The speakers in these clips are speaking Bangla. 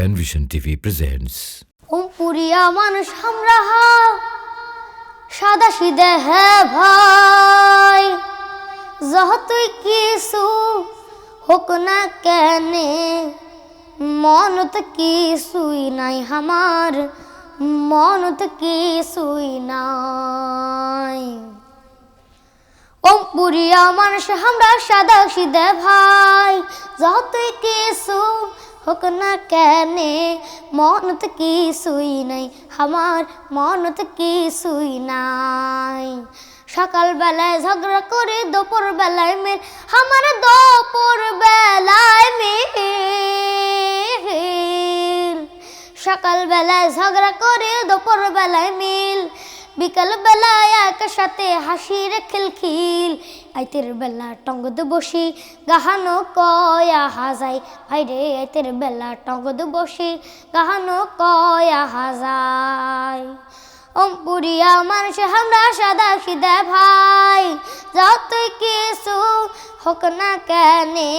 Penvision TV presents পুরিয়া মানুষ আমরা সাদা সিদে হে ভাই। যতই কিছু হোক না কেনে, মনত কিছুই নাই আমার, মনত কিছুই নাই। ওম পুরিয়া মানুষ আমরা সাদা সিদে ভাই যতই কিছু হোক না কেনে মনত কিছুই নাই আমার মনত কিছুই নাই সকাল বেলায় ঝগড়া করে দুপুর বেলায় মেল আমার দুপুর বেলায় মিল সকাল বেলায় ঝগড়া করে দুপুর বেলায় মিল বিকাল বেলায় সাথে হাসির খিলখিল। আইতের বেলা টঙ্গদ বসি, গাহানো কয়া হাজাই ভাইরে আইতের বেলা টঙ্গদ বসি, গাহানো কয়া হাজাই অম্পুরিয়া মানুষ আমরা সাদা সিদা ভাই। যত কিছু হোক না কেনে,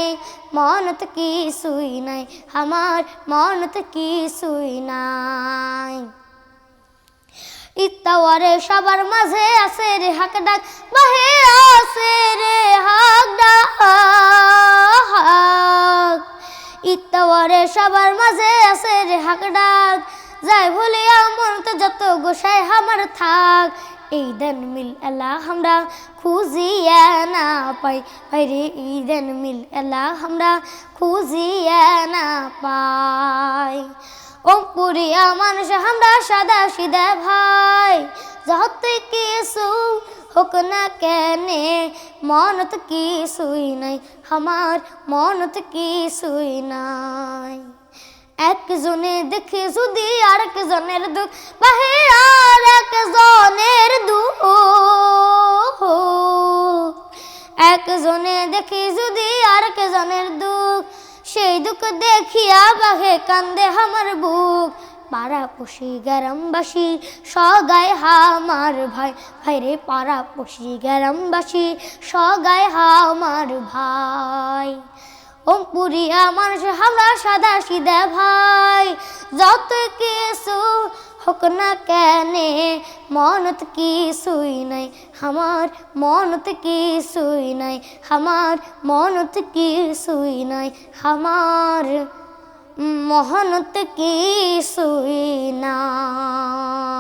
মনত কিছুই নাই, আমার মনত কিছুই নাই। ইত্তাওয়ারে সবার মাঝে আছে রে হাক ডাক বাহে আছে রে হাক ডাক। ইত্তাওয়ারে সবার মাঝে আছে রে হাক ডাক, যাই ভুলে আমার তো যত গোসাই আমার থাক। এই দেন মিল এলা আমরা খুঁজিয়া না পাই এই দেন মিল এলা আমরা খুঁজিয়া না পাই। পুরিয়া মানুষ আমরা সাদা সিদা ভাই। যত কিছু হোক না কেনে, মনত কিছুই নাই, আমার মনত কিছুই নাই। একজনে দেখে যদি আর একজনের দুঃখ বাহে আর একজনের দুঃখ। একজনে দেখে যদি আর একজনের দুঃখ সেই দুঃখ দেখিয়া বাহে কান্দে আমার বুক। পাড়া পুষি গ্রামবাসী সগায় হামার ভাই। ভাই রে পাড়া পুষি গ্রামবাসী সগায় হামার ভাই। ওম পুরিয়া মানুষ হামরা সাদা সিদা ভাই। যত কিছু হোক না কেনে? মনত কিছুই নাই। আমার মনত কিছুই নাই। আমার মনত কিছুই নাই। আমার মহনত কিছুই নাই।